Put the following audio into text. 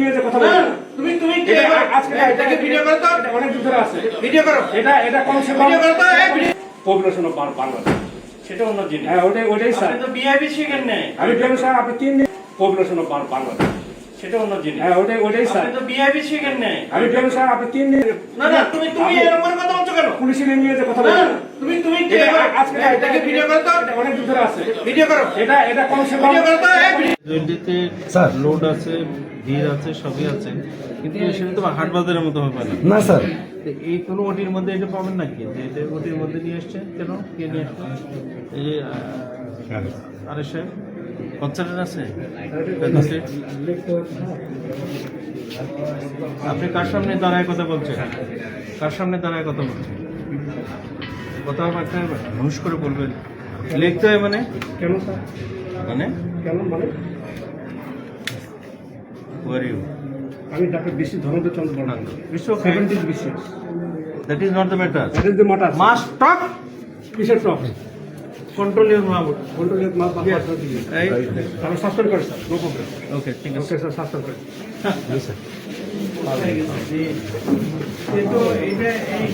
নিয়ে কথা তুমি তুমি আজকে এটাকে ভিডিও করো তো? অনেক দূর আছে। ভিডিও করো। এটা এটা কম সে ভিডিও করো তো পপুলেশন অফ সেটা অন্য জিনিস। হ্যাঁ ওটাই ওটাই স্যার। আপনি তো বিআইবি শিখেন না আমি স্যার আপনি তিন পপুলেশন অফ বাংলাদেশ সেটা অন্য জিনিস। হ্যাঁ ওটাই ওটাই স্যার। আপনি তো বিআইবি শিখেন নাই। আমি কেন স্যার আপনি তিন দিন না না তুমি তুমি এরকম কথা বলছো কেন? পুলিশে নিয়ে যে কথা না তুমি তুমি আজকে আজকে এটাকে ভিডিও করো তো। অনেক দিন ধরে আছে। ভিডিও করো। এটা এটা কমসে কম ভিডিও করো তো এই ভিডিও লোড আছে ভিড় আছে সবই আছে। কিন্তু সেটা তো হাট বাজারের মতো হবে না। না স্যার। এই কোনো ওটির মধ্যে এটা পাবেন নাকি? যে এটা ওটির মধ্যে নিয়ে আসছে কেন? কে নিয়ে আসছে এই যে আরে সাহেব। কনসার্টেন্ট আছে? আপনি কার সামনে দাঁড়ায় কথা বলছেন? কার সামনে দাঁড়ায় কথা বলছেন? কথা একটা হুঁশ করে বলবেন। লিখতে হয় মানে? কেন স্যার? মানে? কেন মানে? আমি ডাক্তার বিশ্ব ধর্মদেব চন্দ্র বর্মন। বিশ্ব সেভেন্টি বিশেষ that is not the matter that is the matter must talk কিসের control your mouth control mass এই আমি সাসপেন্ড করে স্যার নো প্রবলেম ওকে ঠিক আছে। ওকে স্যার সাসপেন্ড করি। কিন্তু এইটা এই